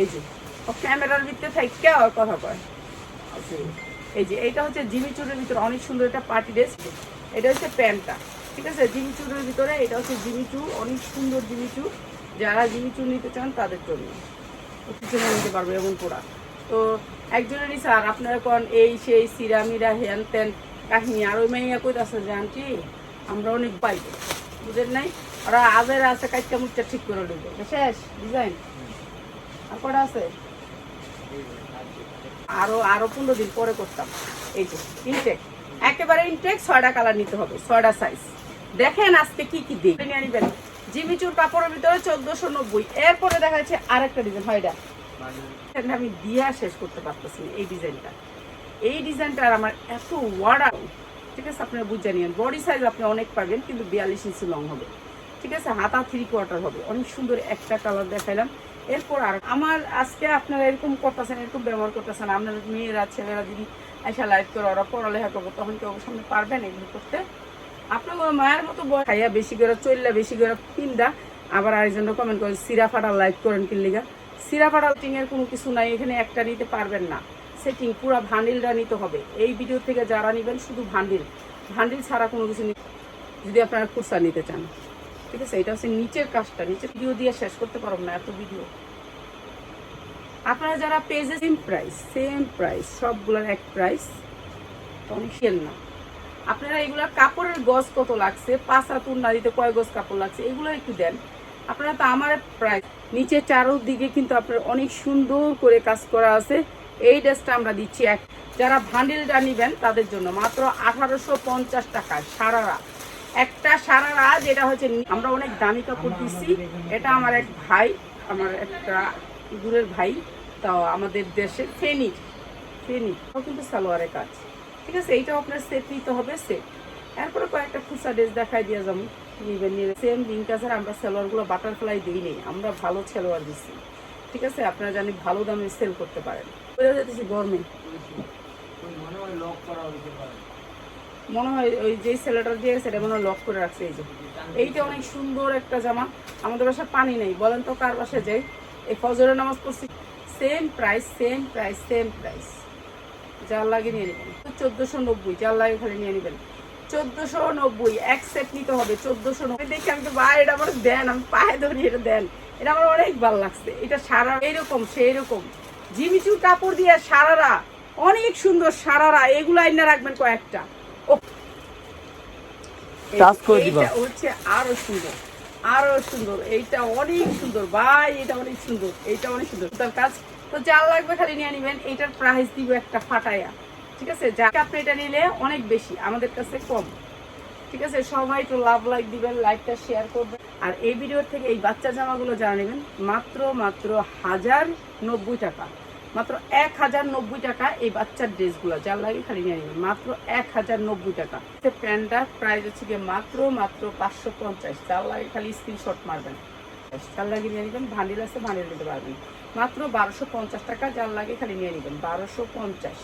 এই যে। ও ক্যামেরার ভিতরে থাইকা ওর কথা কয়। এই যে, এইটা হচ্ছে জিমি চুরের ভিতরে অনেক সুন্দর একটা পার্টি ড্রেস। এটা হচ্ছে প্যান্টটা, ঠিক আছে? জিমি চুরের ভিতরে এটা হচ্ছে জিমি চুর অনেক সুন্দর জিমি চুর যারা জিমি চুর নিতে চান তাদের জন্য। পিছনে নিতে পারবে এমন পোড়া। তো একজনেরই স্যার আপনারা কোন এই সেই সিরামিরা হ্যান ত্যান কাহিনী। আর ওই মাইয়া কইতাছে যে, আন্টি, আমরা অনেক পাইব বুঝেন নাই? ওরা আজের আছে কাইটা মুচটা ঠিক করে দেবে শেষ, ডিজাইন। পনেরো দিন পরে একেবারে কালার নিতে হবে জিমিচুর কাপড়ের ভিতরে চোদ্দশো নব্বই। এরপরে দেখা যাচ্ছে ডিজাইন হয় আমি শেষ করতে পারতেছি এই ডিজাইনটা এই ডিজাইনটা আর আমার এত ঠিক আছে বুঝে বডি সাইজ আপনি অনেক পাবেন, কিন্তু বিয়াল্লিশ ইঞ্চি লং হবে। ঠিক আছে, হাতা থ্রি কোয়ার্টার হবে। অনেক সুন্দর একটা কালার দেখাইলাম। এরপর আর আমার আজকে আপনারা এরকম করতেছেন, এরকম ব্যবহার করতেছেন, আপনার মেয়েরা, ছেলেরা যদি এসে লাইট করে, ওরা পড়ালেখা করব, তখন কি ওর সামনে পারবেন এগুলো করতে? আপনার মায়ের মতো বয় খাইয়া বেশি করে চললে বেশি করে পিন্দা আবার আরেকজনরা কমেন্ট করে সিরা ফাটা লাইট করেন কিনলিগা সিরা ফাটা এর কোনো কিছু নাই, এখানে একটা নিতে পারবেন না। সেটিং পুরো ভান্ডিলটা নিতে হবে। এই ভিডিও থেকে যারা নেবেন, শুধু ভান্ডিল। ভান্ডিল ছাড়া কোনো কিছু যদি আপনারা খুচরা নিতে চান। ঠিক আছে? এটা হচ্ছে নিচের কাজটা। নিচের ভিডিও দিয়ে শেষ করতে পারব না, এত ভিডিও আপনারা যারা পেজে সেম প্রাইস সেম প্রাইস সবগুলোর এক প্রাইস অনেক সেল না। আপনারা এগুলা কাপড়ের গজ কত লাগছে? পাঁচ হাতুর না দিতে কয় গজ কাপড় লাগছে? এগুলো একটু দেন। আপনারা তো আমার প্রাইস নিচে চারোদিকে কিন্তু আপনার অনেক সুন্দর করে কাজ করা আছে। এই ড্রেসটা আমরা দিচ্ছি এক যারা ভান্ডিলটা নিবেন, তাদের জন্য মাত্র আঠারোশো পঞ্চাশ টাকা সারারা একটা সারারা এটা হচ্ছে আমরা অনেক দামি কাপড় দিচ্ছি এটা আমার এক ভাই, আমার একটা দূরের ভাই তাও আমাদের দেশের ফেনির ফেনি। কিন্তু সালোয়ারের কাজ। ঠিক আছে, এইটাও আপনার সেট নিতে হবে সেট এরপরে কয়েকটা খুচরা ড্রেস দেখাই দিয়ে যাব। নিবেন নিয়ে সেম লিঙ্ক আছে আমরা সালোয়ারগুলো বাটারফ্লাই দিই নেই। আমরা ভালো সালোয়ার দিচ্ছি ঠিক আছে, আপনারা জানি ভালো দামে সেল করতে পারেন। বোঝা যেতেছি গরমে? মনে হয় ওই যে ছেলেটা দিয়ে সেটা মনে হয় লক করে রাখছে এই যে। এইটা অনেক সুন্দর একটা জামা। আমাদের বাসায় পানি নেই। বলেন তো কার বাসায় যাই? এই ফজরের নামাজ পড়ছি। Same price same price same price যার লাগে নিয়ে নেবেন। চোদ্দোশো নব্বই, যার লাগে খালি নিয়ে নেবেন। চোদ্দোশো নব্বই এক সেট নিতে হবে। চোদ্দোশো নব্বই দেখি আমি তো, ভাই, এটা আমার দেন, আমি পায়ে ধরি, এটা দেন। এটা আমার অনেক ভালো লাগছে। এটা সারা এইরকম সেই রকম জিমিচুর কাপড় দিয়ে সারারা, অনেক সুন্দর সারারা। এগুলো আইনা রাখবেন কয়েকটা। টাচ করে দিবা। হচ্ছে আরও সুন্দর আরও সুন্দর। এইটা অনেক সুন্দর ভাই এটা অনেক সুন্দর এইটা অনেক সুন্দর। তার কাজ তো লাগবে খালি নিয়ে নিবেন প্রাইস দিব একটা ঠিক আছে? যা আপনি এটা নিলে অনেক বেশি আমাদের কাছে কম। ঠিক আছে? সবাই একটু লাভ লাইক দিবেন লাইকটা শেয়ার করবেন। আর এই ভিডিওর থেকে এই বাচ্চা জামাগুলো যারা নেবেন মাত্র মাত্র হাজার নব্বই টাকা। মাত্র এক হাজার নব্বই টাকা এই বাচ্চার ড্রেসগুলো। যার লাগে খালি নিয়ে নেবেন। মাত্র এক হাজার নব্বই টাকা। প্যান্টটার প্রাইস হচ্ছে গিয়ে মাত্র মাত্র পাঁচশো পঞ্চাশ। যার লাগে খালি স্ক্রিনশট মারবেন। যার লাগে নিয়ে নেবেন ভান্ডিল আছে ভান্ডিল নিতে পারবেন। মাত্র বারোশো পঞ্চাশ টাকা, যার লাগে খালি নিয়ে নেবেন। বারোশো পঞ্চাশ।